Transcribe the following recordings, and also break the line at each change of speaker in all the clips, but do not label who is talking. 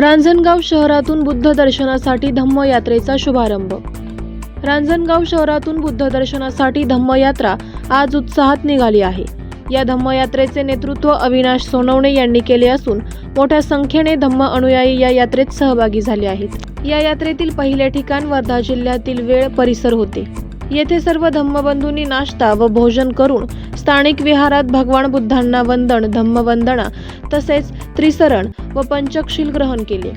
रांजणगाव शहरातून बुद्ध दर्शनासाठी धम्मयात्रेचा शुभारंभ. रांजणगाव शहरातून बुद्ध दर्शनासाठी धम्मयात्रा आज उत्साहात निघाली आहे. या धम्मयात्रेचे नेतृत्व अविनाश सोनवणे यांनी केले असून मोठ्या संख्येने धम्म अनुयायी या यात्रेत सहभागी झाले आहेत. या यात्रेतील पहिले ठिकाण वर्धा जिल्ह्यातील वेळ परिसर होते. येथे सर्व धम्मबंधूंनी नाश्ता व भोजन करून स्थानिक विहारात भगवान बुद्धांना वंदन धम्मवंदना तसेच त्रिसरण व पंचशील ग्रहण केले.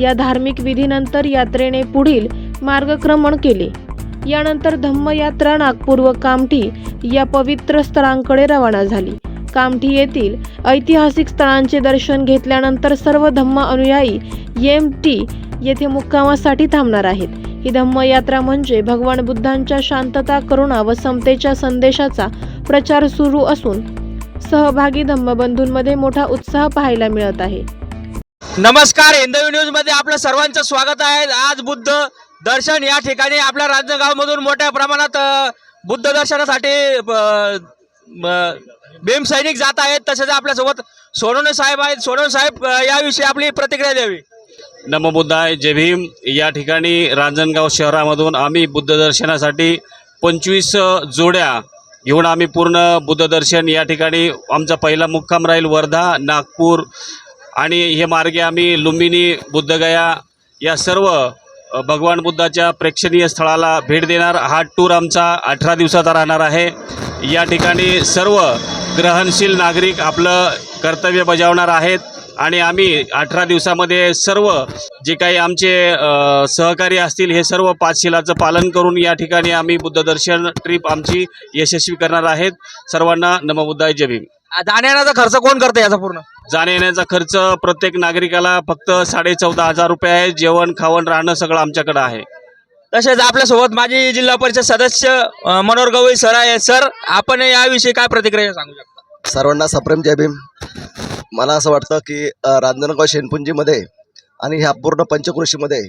या धार्मिक विधीनंतर यात्रेने पुढील मार्गक्रमण केले. यानंतर धम्मयात्रा नागपूर व कामठी या पवित्र स्थळांकडे रवाना झाली. कामठी येथील ऐतिहासिक स्थळांचे दर्शन घेतल्यानंतर सर्व धम्म अनुयायी एम टी येथे मुक्कामासाठी थांबणार आहेत. ही धम्मयात्रा म्हणजे भगवान बुद्धांच्या शांतता करुणा व समतेच्या संदेशाचा प्रचार सुरू असून सहभागी धम्मबंधूंमध्ये मोठा उत्साह पाहायला मिळत आहे.
नमस्कार हिंदवी न्यूजमध्ये आपलं सर्वांचं स्वागत आहे. आज बुद्ध दर्शन या ठिकाणी आपल्या रांजणगाव मधून मोठ्या प्रमाणात बुद्ध दर्शनासाठी भीम सैनिक जात आहेत. तसेच आपल्यासोबत सोनवणे साहेब आहेत. सोनवणे साहेब याविषयी आपली प्रतिक्रिया द्यावी.
नमो बुद्धाय जय भीम. या ठिकाणी रांजणगाव शहरामधून आम्ही बुद्ध दर्शनासाठी पंचवीस जोड्या घेऊन आम्ही पूर्ण बुद्ध दर्शन या ठिकाणी आमचा पहिला मुक्काम राहील वर्धा नागपूर आणि हे मार्गे आम्ही लुंबिनी बुद्धगया या सर्व भगवान बुद्धाच्या प्रेक्षणीय स्थळाला भेट देणार. हा टूर आमचा अठरा दिवसाचा राहणार आहे. या ठिकाणी सर्व ग्रहणशील नागरिक आपलं कर्तव्य बजावणार आहेत. आणि आम्ही अठरा दिवसामध्ये सर्व जे काही आमचे सहकारी असतील हे सर्व पाचशिलाचं पालन करून या ठिकाणी आम्ही बुद्धदर्शन ट्रिप आमची यशस्वी करणार आहेत. सर्वांना नमबुद्धाय जय भीम.
जाण्याचा खर्च कोण करते याचा पूर्ण?
जाण्या येण्याचा खर्च प्रत्येक नागरिकाला फक्त साडे चौदा हजार रुपये आहे. जेवण खावण राहणं सगळं आमच्याकडं आहे.
तसेच आपल्यासोबत माजी जिल्हा परिषद सदस्य मनोहर गवई सर आहे. सर आपण याविषयी काय प्रतिक्रिया सांगू शकता?
सर्वांना सप्रेम जय भीम. मला असं वाटतं की रांजणगाव शेनपुंजीमध्ये आणि ह्या पूर्ण पंचकृषीमध्ये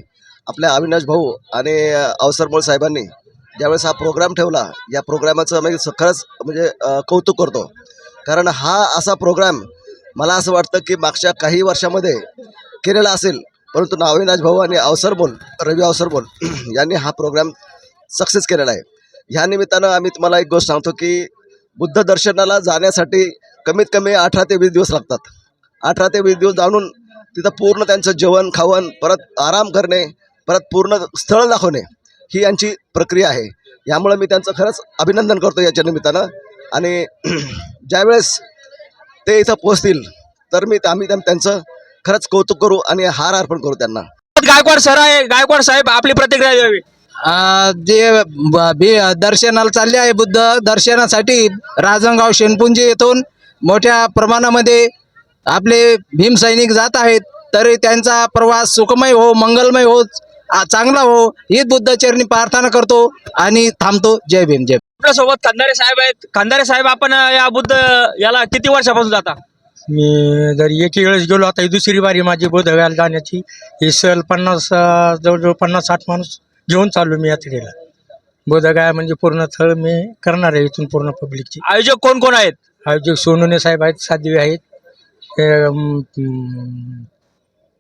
आपल्या अविनाश भाऊ आणि अवसरमोळ साहेबांनी ज्यावेळेस हा प्रोग्राम ठेवला या प्रोग्रामाचं मी खरंच म्हणजे कौतुक करतो. कारण हा असा प्रोग्राम मला असं वाटतं की मागच्या काही वर्षामध्ये केलेला असेल परंतु ना अविनाश भाऊ आणि अवसरमोल रवी अवसरमोल यांनी हा प्रोग्राम सक्सेस केलेला आहे. ह्या निमित्तानं आम्ही तुम्हाला एक गोष्ट सांगतो की बुद्ध दर्शनाला जाण्यासाठी कमीत कमी अठरा ते वीस दिवस लागतात. अठरा ते वीस दिवस जाणून तिथं पूर्ण त्यांचं जेवण खावण परत आराम करणे परत पूर्ण स्थळ दाखवणे ही यांची प्रक्रिया आहे. यामुळं मी त्यांचं खरंच अभिनंदन करतो याच्या निमित्तानं. आणि ज्यावेळेस ते इथं पोहोचतील तर मी आम्ही त्यांचं खरंच कौतुक करू आणि हार अर्पण करू त्यांना.
गायकवाड सर आहे गायकवाड साहेब आपली प्रतिक्रिया द्यावी.
जे दर्शनाला चालले आहे बुद्ध दर्शनासाठी राजनगाव शेणपुंजी येथून मोठ्या प्रमाणामध्ये आपले भीम सैनिक जात आहेत तरी त्यांचा प्रवास सुखमय हो मंगलमय हो चांगला हो ही बुद्धचरणी प्रार्थना करतो आणि थांबतो. जय भीम जय
आपल्यासोबत खंदारे साहेब आहेत. खंदारे साहेब आपण या बुद्ध याला किती वर्षापासून जाता?
मी जर एक वेळेस गेलो आता ही दुसरी बारी माझी बोधव्याला जाण्याची. ही सहल पन्नास जवळजवळ पन्नास साठ माणूस घेऊन चाललो मी यात्रेला. बोधगया म्हणजे पूर्ण थळ मी करणार आहे इथून पूर्ण पब्लिकची
आयोजक कोण कोण आहेत?
आयोजक सोनुने साहेब आहेत साध्वी आहेत. हे,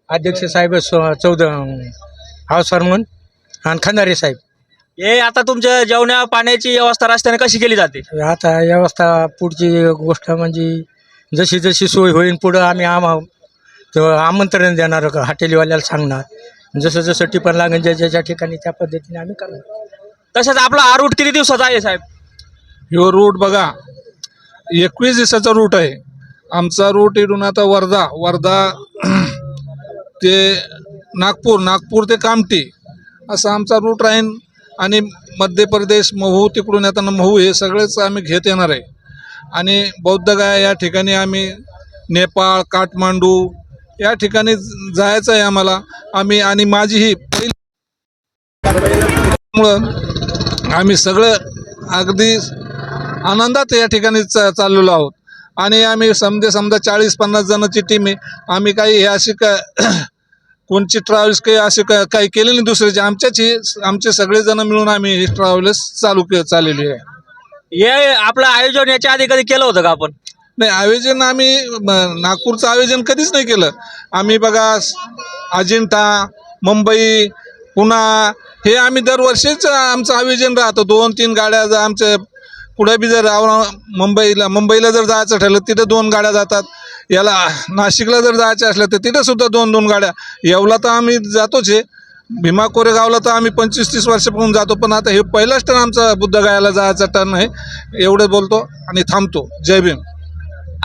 अध्यक्ष साहेब चौद हावसार म्हणून आणि खंदारे साहेब.
हे आता तुमच्या जेवण्या पाण्याची व्यवस्था रस्त्याने कशी केली जाते?
आता व्यवस्था पुढची गोष्ट म्हणजे जशी जशी सोय होईल पुढं आम्ही आम तर आमंत्रण देणार हॉटेलवाल्याला सांगणार. जसं जसं टिपण लागेल ज्या ज्या ज्या ठिकाणी त्या पद्धतीने आम्ही करणार.
तसंच आपला हा रूट किती दिवसाचा आहे साहेब?
ह्यो रूट बघा एकवीस दिवसाचा रूट आहे. आमचा रूट इथून आता वर्धा वर्धा ते नागपूर नागपूर ते कामटी असा आमचा रूट राहीन. आणि मध्य प्रदेश महू तिकडून येताना महू हे सगळेच आम्ही घेत येणार आहे. आणि बौद्धगया या ठिकाणी आम्ही नेपाळ काठमांडू या ठिकाणी जायचं आहे आम्हाला. आम्ही आणि माझी ही पहिली आम्ही सगळं अगदी आनंदात या ठिकाणी च चाललेलो आहोत. आणि आम्ही समजे समजा चाळीस पन्नास जणांची टीम आहे. आम्ही काही हे अशी का कोणची ट्रॅव्हल्स काही असे का काही केले नाही दुसऱ्याची आमच्याच ही आमचे सगळेजण मिळून आम्ही ही ट्रॅव्हल्स चालू के चाललेली आहे.
हे आपलं आयोजन याच्या आधी कधी केलं होतं का आपण?
नाही आयोजन आम्ही नागपूरचं आयोजन कधीच नाही केलं. आम्ही बघा अजिंठा मुंबई पुणा हे आम्ही दरवर्षीच आमचं आयोजन राहतो. दोन तीन गाड्या जर आमच्या पुढे बी जर मुंबईला मुंबईला जर जायचं ठरलं तिथं दोन गाड्या जातात. याला नाशिकला जर जायचं असलं तर तिथं सुद्धा दोन दोन गाड्या. येवला तर आम्ही जातोच आहे भीमा कोरेगावला तर आम्ही पंचवीस तीस वर्षापासून जातो पण आता हे पहिलाच टर्न आमचा बुद्धगायाला जायचा टर्न आहे. एवढं बोलतो आणि थांबतो. जय भीम.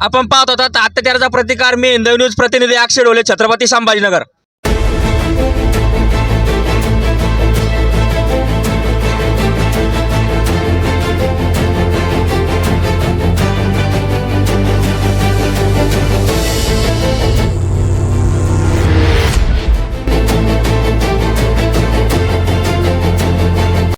आपण पाहत होता अत्याचाराचा प्रतिकार मी हिंदू न्यूज प्रतिनिधी अक्षय डोले छत्रपती संभाजीनगर.